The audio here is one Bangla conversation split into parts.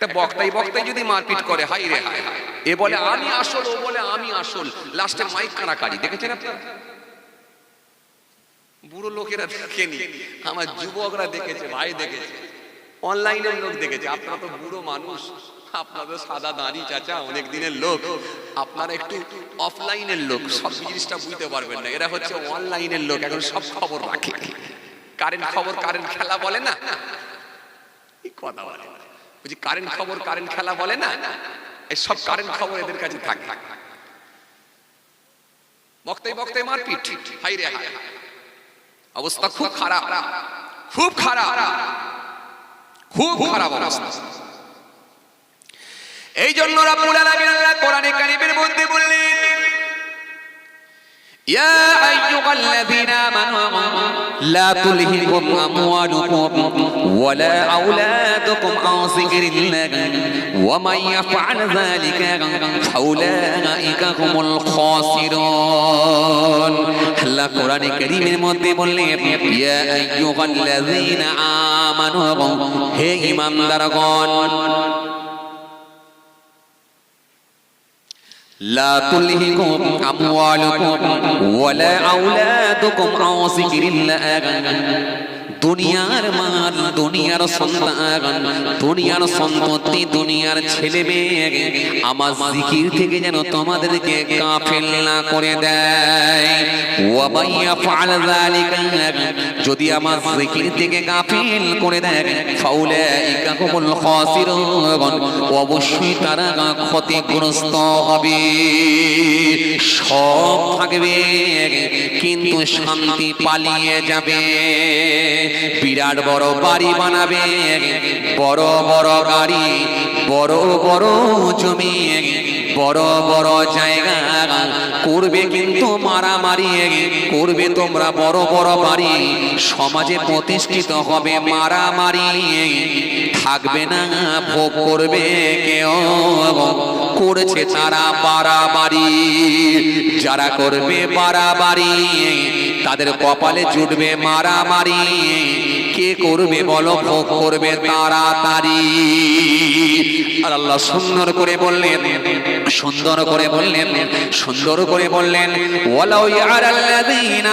একটা বক্তাই বক্তাই যদি মারপিট করে হাই রে হাই। এ বলে, আমি আসল, ও বলে, আমি আসল। লাস্টে মাইক কানাকারি। দেখেছেন আপনারা? বুড়ো লোকেরা দেখেনি। আমার যুবকরা দেখেছে, ভাই দেখেছে। অনলাইনের লোক দেখেছে। আপনারা তো বুড়ো মানুষ। আপনাদের সাদা দাঁড়ি চাচা, অনেক দিনের লোক। আপনারা একটু অফলাইনের লোক। সব জিনিসটা বুঝতে পারবেন না। এরা হচ্ছে অনলাইনের লোক। এখন সব খবর রাখে। কারেন্ট খবর কারেন্ট খেলা বলে না? কথা বলে। ওই যে কারেন্ট খবর কারেন্ট খেলা বলে না? এই সব কারেন্ট খবর এদের কাছে থাকে। বক্তাই বক্তাই মারপিট। হাই রে হাই অবস্থা খুব খারাপ। খুব খারাপ। খুব খারাপ অবস্থা। এই জন্য রাব্বুল আলামিন আল্লাহ কোরআনে কারীমের মধ্যে বললেন, ইয়া আইয়ুহাল্লাযীনা আমানু লা তুলহিকুম আমওয়ালুকুম ولا أولادكم عن ذكر الله ومن يفعل ذلك فأولئك هم الخاسرون আল্লাহ কোরআনে কারীমের মধ্যে বললেন ইয়া আইয়ুহাল্লাযীনা আমানু হে ঈমানদারগণ لا تلهكم أموالكم ولا أولادكم عن ذكر الله দুনিয়ার মাল, দুনিয়ার সন্তান, দুনিয়ার সন্ততি দুনিয়ার ছেলে মেয়ে আমার জিকির থেকে যেন তোমাদেরকে কাফেল না করে দেয়। ওয়াবাইয়া ফাল যালিকা, যদি আমার জিকির থেকে কাফেল করে দেয় ফাউলে ইকাকুমুল খাসিরুন, অবশ্যই তারা ক্ষতিগ্রস্ত হবে। সব থাকবে, কিন্তু শান্তি পালিয়ে যাবে। বিরাট বড় বাড়ি বানাবে বড় বড় গাড়ি বড় বড় জমি। বড় বড় জায়গা করবে কিন্তু মারামারি, করবে তোমরা বড় বড় বাড়ি। সমাজে প্রতিষ্ঠিত হবে মারামারি। থাকবে না, ভোগ করবে কেউ। করেছে তারা বাড়াবাড়ি। যারা করবে বাড়াবাড়ি, তাদের কপালে জুটবে মারামারি। কে করবে বলো, ভোগ করবে তাড়াতাড়ি। আর আল্লাহ সুন্দর করে বললেন সুন্দর করে বললেন, সুন্দর করে বললেন, ওয়ালাউ ইয়ারাল্লাযীনা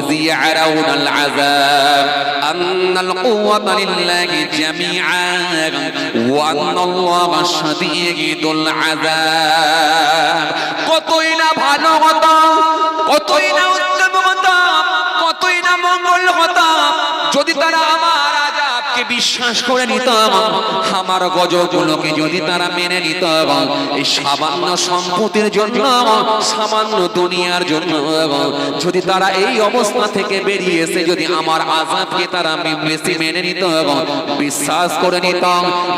ইয ইয়ারাউনাল আযাব, আন্নাল কুওয়াতা লিল্লাহি জামিআন ওয়া আন্নাল্লাহা শাদীদুল আযাব। কতই না ভালো হতো, কতই না উত্তম হতো, কতই না মঙ্গল হতো, যদি তারা বিশ্বাস করে নিত আমার গজগুলোকে যদি তারা মেনে নিত এই সামান্য সম্পত্তির জন্য সামান্য দুনিয়ার জন্য যদি তারা এই অবস্থা থেকে বেরিয়ে এসে যদি আমার আজাবকে তারা বেশি মেনে নিত বিশ্বাস করে নিত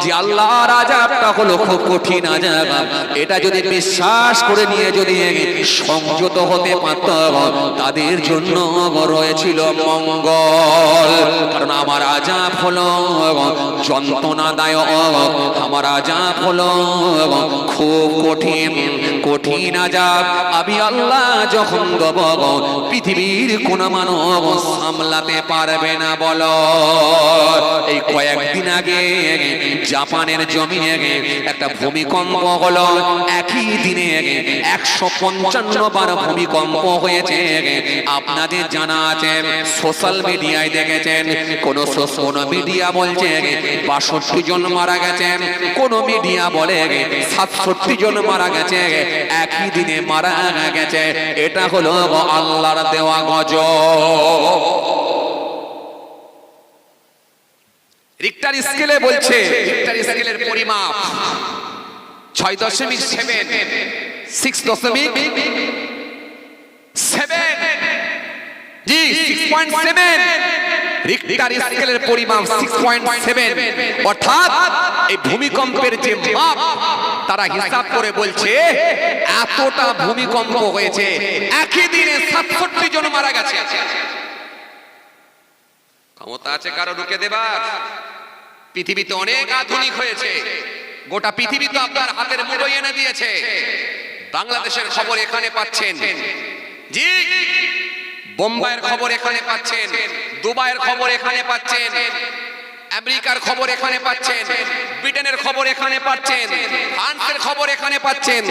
যে আল্লাহর আজাবটা হলো খুব কঠিন আজাব এটা যদি বিশ্বাস করে নিয়ে যদি সংযত হতে পারত, তাদের জন্য রয়েছিল মঙ্গল। কারণ আমার আজাব হলো যন্ত্রণাদায়ক। আমার আজাব হলো খুব কঠিন কঠিন আজাব। আমি আল্লাহ যখন দেব, পৃথিবীর কোন মানব সামলাতে পারবে না, বলো। এই কয়েকদিন আগে জাপানের জমিনে একটা ভূমিকম্প হলো। একই দিনে একশো পঞ্চান্ন ভূমিকম্প হয়েছে। আপনাদের জানা আছে সোশ্যাল মিডিয়ায় দেখেছেন, কোন কোন মিডিয়া বলছে বাষট্টি জন মারা গেছেন কোন মিডিয়া বলে সাতষট্টি জন মারা গেছে। একই দিনে মারা গেছে। এটা হলো আল্লাহর দেওয়া গজ রিক্টার স্কেলে বলছে রিক্টার স্কেলের পরিমাপ ছয় দশমিক সেভেন সিক্স দশমিক সেভেন জি সিক্স পয়েন্ট সেভেন রিক্টার স্কেলের পরিমাপ সিক্স পয়েন্ট সেভেন অর্থাৎ এই ভূমিকম্পের যে মাপ তারা হিসাব করে বলছে এতটা ভূমিকম্প হয়েছে। একই দিনে সাতষট্টি জন মারা গেছে। ক্ষমতা আছে কারও ঢুকে দেবার? পৃথিবীতে অনেক আধুনিক হয়েছে। গোটা পৃথিবী তো আপনার হাতের মুঠোয় এনে দিয়েছে। বাংলাদেশের খবর এখানে পাচ্ছেন। জি। বোম্বাইয়ের খবর এখানে পাচ্ছেন, দুবাইয়ের খবর এখানে পাচ্ছেন, আমেরিকার খবর এখানে পাচ্ছেন, ব্রিটেনের খবর এখানে পাচ্ছেন, ফ্রান্সের খবর এখানে পাচ্ছেন,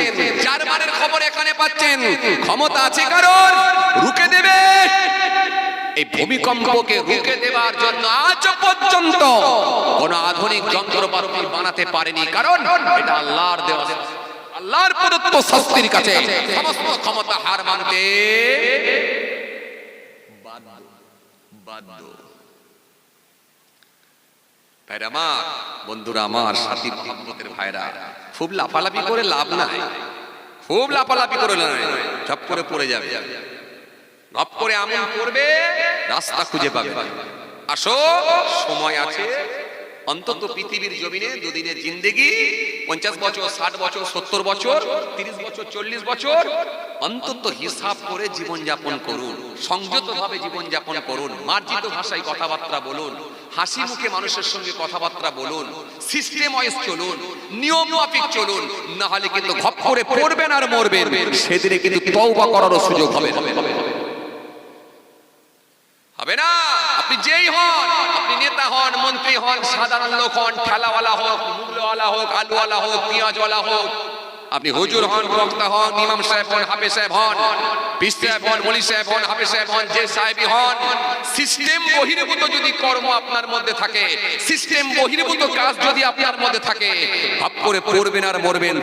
জার্মানের খবর এখানে পাচ্ছেন। ক্ষমতা আছে কারণ রুকে দেবে। এই ভূমিকম্পকে রুখে দেওয়ার জন্য আজ পর্যন্ত কোন আধুনিক যন্ত্রপাতি বানাতে পারেনি। কারণ এটা আল্লাহর দেওয়া আল্লাহর প্রদত্ত শাস্তির কাছে সমস্ত ক্ষমতা হার মানতে বাধ্য। ভাইরা বন্ধুরা আমার, সাথী ভাইরা, খুব লাফালাফি করে লাভ নাই। খুব লাফালাফি করে ঝপ করে পড়ে যাবে। ঝপ করে আমি করবে রাস্তা খুঁজে পাবে। আসো, সময় আছে অন্তত পৃথিবীর জমিনে দুদিনের জিন্দেগি, পঞ্চাশ বছর, ষাট বছর, সত্তর বছর, তিরিশ বছর, চল্লিশ বছর, অন্তত হিসাব করে জীবন যাপন করুন সংযত ভাবে জীবন যাপন করুন, মার্জিত ভাষায় কথাবার্তা বলুন, হাসি মুখে মানুষের সঙ্গে কথাবার্তা বলুন সিস্টেম ওয়াইজ চলুন নিয়ম মাফিক চলুন, না হলে কিন্তু ঘপ করে পড়বেন আর মরবেন সেদিনে কিন্তু তওবা করারও সুযোগ হবে। হবে না আপনি যেই হন নেতা হন, মন্ত্রী হন, সাধারণ লোক হন, ঠেলাওয়ালা হোক মুগলওয়ালা হোক, আলুওয়ালা হোক, পেঁয়াজওয়ালা হোক, আপনি হুজুর হন, বক্তা হন, ইমাম সাহেব হন, হাফেজ সাহেব হন হন সাহেব হন সিস্টেম বহির্ভূত যদি কর্ম আপনার মধ্যে থাকে, সিস্টেম বহির্ভূত কাজ যদি আপনার মধ্যে থাকে পড়বেন আর মরবেন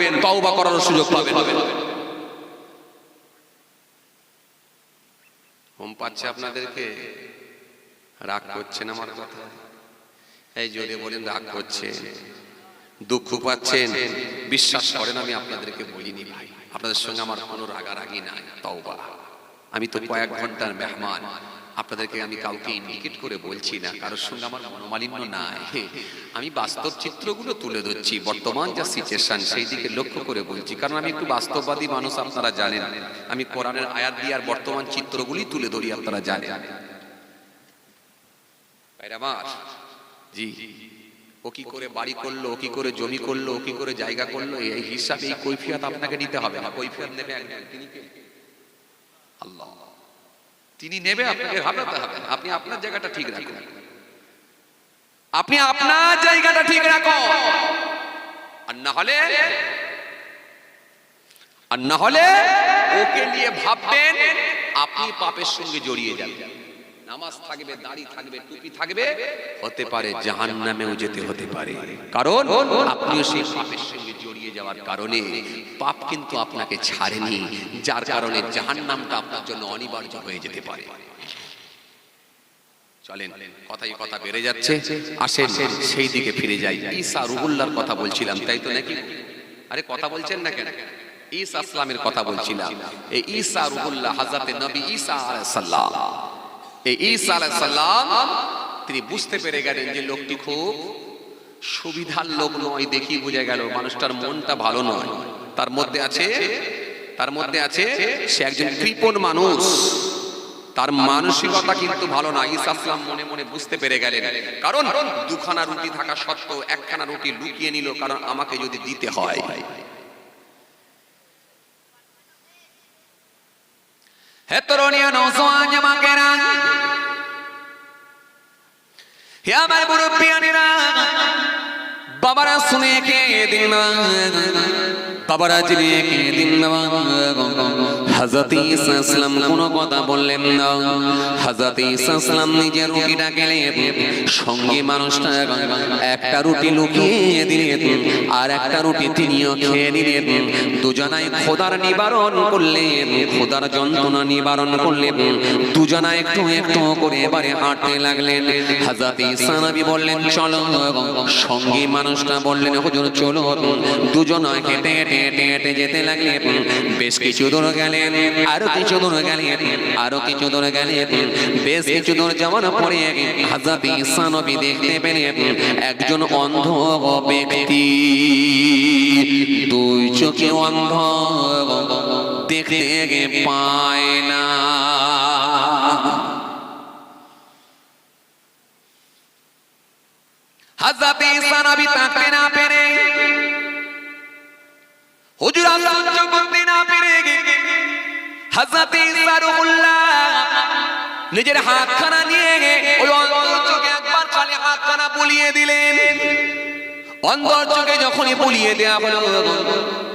সুযোগ আপনাদেরকে? রাগ করছেন আমার কথা? এই জোরে বলেন রাগ করছেন। দুঃখ পাচ্ছেন। বিশ্বাস করেন আমি আপনাদেরকে বলিনি ভাই। আপনাদের সঙ্গে আমার কোনো রাগারাগি নাই। তওবা। আমি তো কয়েক ঘণ্টার মেহমান। আপনাদেরকে আমি কাউকে ইন্ডিকেট করে বলছি না। কারোর সঙ্গে আমার মনোমালিন্য নাই। আমি বাস্তব চিত্রগুলো তুলে ধরছি। বর্তমান যা সিচুয়েশন সেই দিকে লক্ষ্য করে বলছি। কারণ আমি একটু বাস্তববাদী মানুষ আপনারা জানেন। আমি কোরআনের আয়াত দিয়ে আর বর্তমান চিত্রগুলি তুলে ধরি আপনারা জানেন। জি, ও কি করে বাড়ি করল, ও কি করে জমি করল, ও কি করে জায়গা করল, এই হিসাবে এই কৈফিয়ত আপনাকে নিতে হবে না। কৈফিয়ত নেবে একজন, তিনি কে? আল্লাহ। তিনি নেবে, আপনাকে ভাবতে হবে আপনি আপনার জায়গাটা ঠিক রাখুন। আপনি আপনার জায়গাটা ঠিক রাখো আর না হলে, আর না হলে ওকে নিয়ে ভাববেন, আপনি পাপের সঙ্গে জড়িয়ে যাবেন। নামাজ থাকবে দাড়ি থাকবে টুপি থাকবে। হতে পারে জাহান নামেও যেতে হতে পারে। কারণ আপনিও সেই পাপের সঙ্গে জড়িয়ে যাওয়ার কারণে পাপ কিন্তু আপনাকে ছাড়েনি যার কারণে জাহান নামটা আপনার জন্য অনিবার্য হয়ে যেতে পারে। চলেন কথাই কথা বেড়ে যাচ্ছে আসেন সেই দিকে ফিরে যাই। ঈসা রুহুল্লাহর কথা বলছিলাম তাই তো নাকি? আরে কথা বলছেন না কেন? ঈসা আসলামের কথা বলছিলাম। এই ঈসা রুহুল্লাহ হযরতে নবী ঈসা আলাইহিস সালাম। এই ঈসা আলাইহিস সালাম তিনি বুঝতে পেরে গেলেন যে লোকটি খুব সুবিধার লোক নয় দেখি বুঝে গেল মানুষটার মনটা ভালো নয়। তার মধ্যে আছে তার মধ্যে আছে সে একজন কৃপণ মানুষ। তার মানসিকতা কিন্তু ভালো না। ঈসা আসলাম মনে মনে বুঝতে পেরে গেলেন। কারণ দুখানা রুটি থাকা সত্ত্বেও একখানা রুটি লুকিয়ে নিল কারণ আমাকে যদি দিতে হয়। হে তরুণিয়া জামাকেরা আমার মুরব্বিয়ানিরা বাবারা শুনে কে দিন বাবারা জেনে কে দিন হাজরত ঈসা ইসলাম কথা বললেন না। হাজরত ঈসা নিজের রুটিটা গেলে সঙ্গে মানুষটা একটা রুটি লুকিয়ে দিলেন আর একটা রুটি তিনিও খেয়ে নিলেন। দুজনাই খোদার নিবারণ করলেন খোদার যন্ত্রণা নিবারণ করলেন। দুজনা একটু একটু করে এবারে হাঁটতে লাগলেন। হাজরত ঈসা নবী বললেন, চলো। সঙ্গী মানুষটা বললেন, হুজুর চলো দুজন হেঁটে হেঁটে হেঁটে হেঁটে যেতে লাগলেন। বেশ কিছু দূর গেলেন। আরও কিছু দূর গেলেন, আরও কিছু দূর গেলেন। বেশ কিছু দূর যাওয়ার পরে হাজরত ঈসা নবী দেখতে পেলেন, একজন অন্ধ ব্যক্তি। দুই চোখে অন্ধ দেখতে পায় না। হাজরাতে ঈসা নবী তাকাতে না পেরে হুজুর আল্লাহ করতে না পেরে হাজরাতে ঈসা রুহুল্লাহ নিজের হাতখানা নিয়ে ওই অন্ধর চোখে একবার খালি হাতখানা বুলিয়ে দিলেন। অন্ধর চোখে যখনই বুলিয়ে দেওয়া হলো,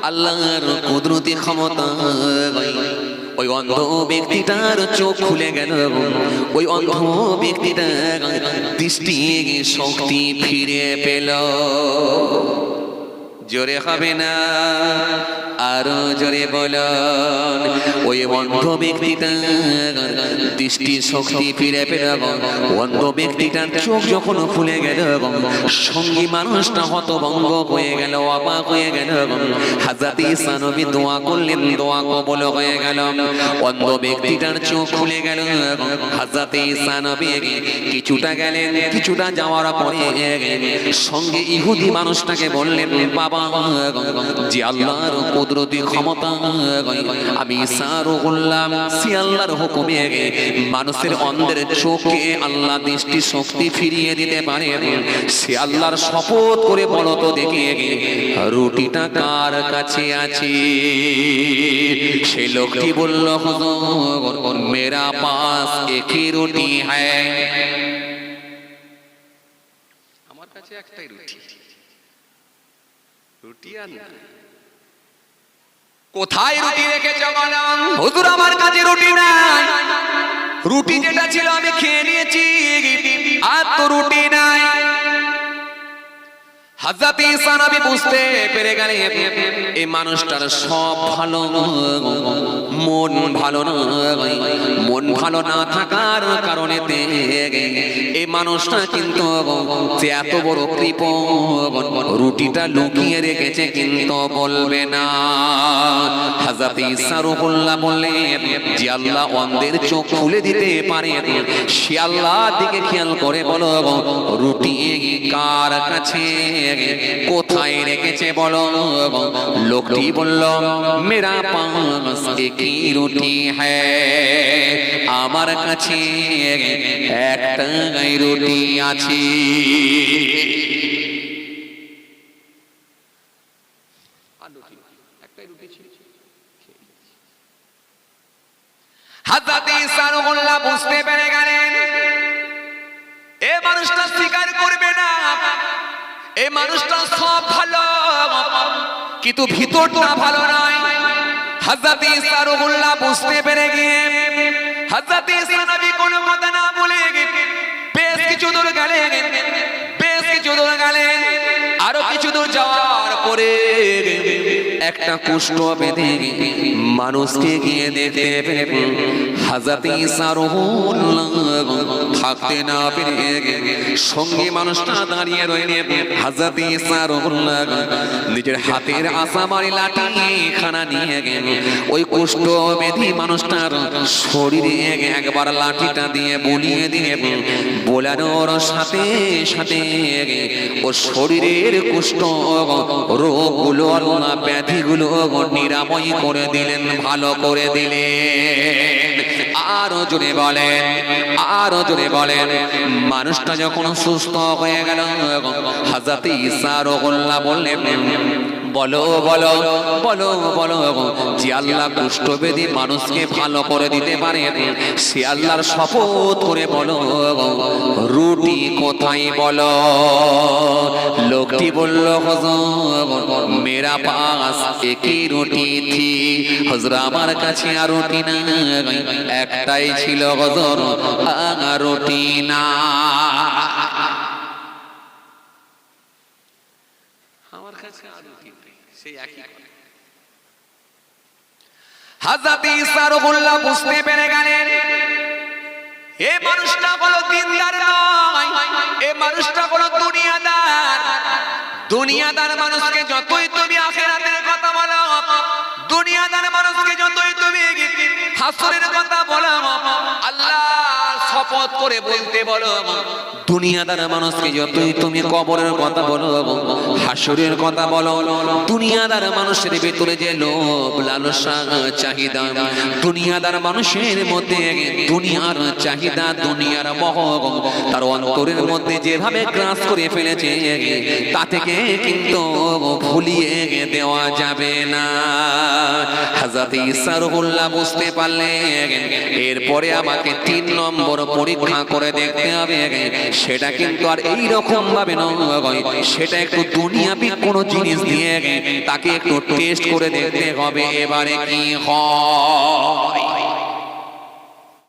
আল্লাহর কুদরতি ক্ষমতা ওই অন্ধ ব্যক্তিটার চোখ খুলে গেল, ওই অন্ধ ব্যক্তিটার দৃষ্টি শক্তি ফিরে পেল। জোরে হবে না। আরও জোরে বলন। ওই অন্ধ ব্যক্তিটা দৃষ্টি শক্তি ফিরে পেল অন্ধ ব্যক্তিটার চোখ যখন খুলে গেল সঙ্গী মানুষটা হতভঙ্গ হয়ে গেল, অবাক হয়ে গেল হাজাতি সানবী দোয়া করলেন, দোয়া কবল হয়ে গেল। অন্ধ ব্যক্তিটার চোখ খুলে গেল হাজাতি সানবী কিছুটা গেলেন, কিছুটা যাওয়ার পরে সঙ্গে ইহুদি মানুষটাকে বললেন, বাবা, যে আল্লাহর কুদরতি ক্ষমতা। আমি সারো করলাম সে আল্লাহর হুকুমে মানুষের অন্ধের চোখে আল্লাহ দৃষ্টি শক্তি ফিরিয়ে দিতে পারে। সে আল্লাহর শপথ করে বলো তো দেখে রুটিটা কার কাছে আছে? সে লোকটি বলল মেরা পাস একই রুটি হ্যায়। আমার কাছে একটাই রুটি। রুটি আর। কোথায় রুটি রেখেছ বলাম হুজুর, আমার কাছে রুটি নাই। রুটি যেটা ছিল আমি খেয়ে নিয়েছি। আর তো রুটি নাই। রুটিটা লুকিয়ে রেখেছে কিন্তু বলবে না। হাজাতে ইসারুল্লাহ বললেন, যে আল্লাহ অন্ধের চোখ খুলে দিতে পারে আল্লাহ দিকে খেয়াল করে বলো, রুটি কার কাছে কোথায় রেখেছে বলো? লোকটি বলল, মেরা পাস কি রুটি হ্যায়। আমার কাছে একটাই রুটি আছে। বুঝতে পেরে গেলেন, এ মানুষটা স্বীকার করবে না। এই মানুষটা সব ভালো। কিন্তু ভিতরটা ভালো নয় হাজাতে সারুল্লাহ বুঝতে পেরে গিয়ে হাজাতে সানাবি কোনো কথা না বলে বেশ কিছু দূর গেলেন, বেশ কিছু দূর গেলেন, আরও কিছু দূর যাওয়ার পরে একটা কুষ্ঠ বেঁধে মানুষকে গিয়ে দেখতে পেরে হাজাতে থাকতে না পেরে সঙ্গে মানুষটা দাঁড়িয়ে রইলে হাজাতে নিজের হাতের আসামারি লাঠি খানা নিয়ে ওই কুষ্ঠ বেধি মানুষটার শরীরে একবার লাঠিটা দিয়ে বলিয়ে দিয়ে বোলানোর সাথে সাথে ও শরীরের কুষ্ঠ রোগগুলো, ব্যাধিগুলো নিরাময় করে দিলেন, ভালো করে দিলেন। আরও জোরে বলেন, আরও জোরে বলেন। মানুষটা যখন সুস্থ হয়ে গেল হাজাতে ইসারো বললেন, বলো বলো বলো বলো, যে আল্লাহ কুষ্ঠবেদী মানুষকে ভালো করে দিতে পারে, সে আল্লাহর শপথ করে বলো, রুটি কোথায় বলো? লোকটি বলল হজর মেরা পাস, একই রুটি থি। হজর আমার কাছে আর রুটি না একটাই ছিল হজর আর রুটি না। বুঝতে পেরে গেলেন, এ মানুষটা হলো দিনদার নয়। দুনিয়াদার মানুষকে যতই তুমি আখেরাতের কথা বলো দুনিয়াদার মানুষকে যতই তুমি হাসরের শপথ করে বলতে বলো। দুনিয়াদার মানুষকে যতই তুমি কবরের কথা বলো, হাসরের কথা বলো, দুনিয়াদার মানুষের ভেতরে যে লোভ, লালসা চাহিদা, দুনিয়াদার মানুষের মধ্যে দুনিয়ার চাহিদা, দুনিয়ার মহ তার অন্তরের মধ্যে যেভাবে গ্রাস করে ফেলেছে, তা থেকে কিন্তু ভুলিয়ে দেওয়া যাবে না। হাজরত ঈসা রুহুল্লাহ বুঝতে পারলে এরপরে আমাকে তিন নম্বর পরীক্ষা করে দেখতে হবে সেটা কিন্তু আর এই রকম ভাবে নয় সেটা একটু দুনিয়াবি কোনো জিনিস দিয়ে তাকে একটু টেস্ট করে দেখতে হবে এবারে কি হয়।